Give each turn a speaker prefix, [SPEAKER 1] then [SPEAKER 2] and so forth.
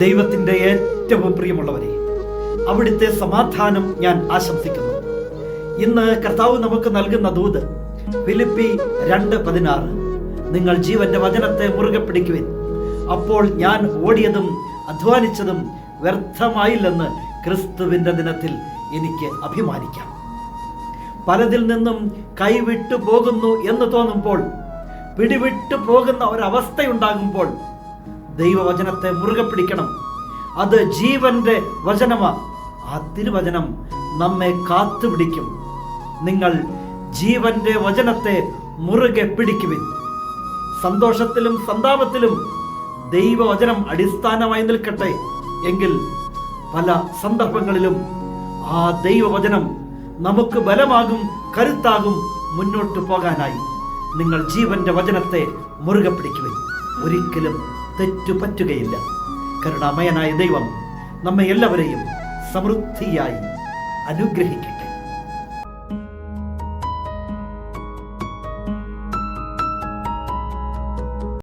[SPEAKER 1] ദൈവത്തിന്റെ ഏറ്റവും പ്രിയമുള്ളവരെ അവിടുത്തെ സമാധാനം ഞാൻ ആശംസിക്കുന്നു. ഇന്ന് കർത്താവ് നമുക്ക് നൽകുന്ന ദൂത് ഫിലിപ്പി രണ്ട് പതിനാറ്. നിങ്ങൾ ജീവന്റെ വചനത്തെ മുറുകെ പിടിക്കുവിൻ. അപ്പോൾ ഞാൻ ഓടിയതും അധ്വാനിച്ചതും വ്യർത്ഥമായില്ലെന്ന് ക്രിസ്തുവിന്റെ ദിനത്തിൽ എനിക്ക് അഭിമാനിക്കാം. പലതിൽ നിന്നും കൈവിട്ടു പോകുന്നു എന്ന് തോന്നുമ്പോൾ പിടിവിട്ടു പോകുന്ന ഒരവസ്ഥയുണ്ടാകുമ്പോൾ ദൈവവചനത്തെ മുറുകെ പിടിക്കണം. അത് ജീവന്റെ വചനമാണ് ആ തിരുവചനം നമ്മെ കാത്തുപിടിക്കും നിങ്ങൾ ജീവന്റെ വചനത്തെ മുറുകെ പിടിക്കുവിൻ. സന്തോഷത്തിലും സന്താപത്തിലും ദൈവവചനം അടിസ്ഥാനമായി നിൽക്കട്ടെ. എങ്കിൽ പല സന്ദർഭങ്ങളിലും ആ ദൈവവചനം നമുക്ക് ബലമാകും കരുത്താകും മുന്നോട്ട് പോകാനായി. നിങ്ങൾ ജീവന്റെ വചനത്തെ മുറുകെ പിടിക്കുവിൻ. ഒരിക്കലും തെറ്റു പറ്റുകയില്ല. കരുണാമയനായ ദൈവം നമ്മെ എല്ലാവരെയും സമൃദ്ധിയായി അനുഗ്രഹിക്കട്ടെ.